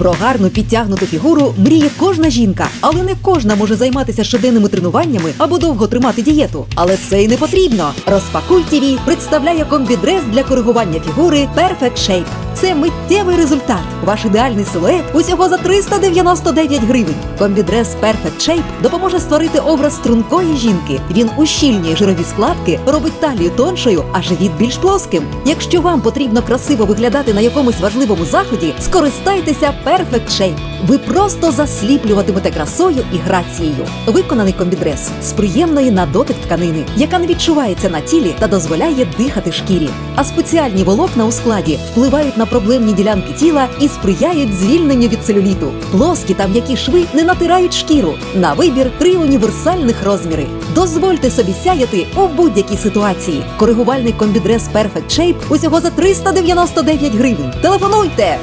Про гарну підтягнуту фігуру мріє кожна жінка, але не кожна може займатися щоденними тренуваннями або довго тримати дієту. Але це й не потрібно. Розпакуй ТВ представляє комбідрес для коригування фігури Perfect Shape. Це миттєвий результат. Ваш ідеальний силует усього за 399 гривень. Комбідрес Perfect Shape допоможе створити образ стрункої жінки. Він ущільнює жирові складки, робить талію тоншою, а живіт більш плоским. Якщо вам потрібно красиво виглядати на якомусь важливому заході, скористайтеся Perfect Shape. Ви просто засліплюватимете красою і грацією. Виконаний комбідрес з приємної на дотик тканини, яка не відчувається на тілі та дозволяє дихати шкірі. А спеціальні волокна у складі впливають на проблемні ділянки тіла і сприяють звільненню від целюліту. Плоскі та м'які шви не натирають шкіру. На вибір три універсальних розміри. Дозвольте собі сяяти у будь-якій ситуації. Коригувальний комбідрес Perfect Shape усього за 399 гривень. Телефонуйте!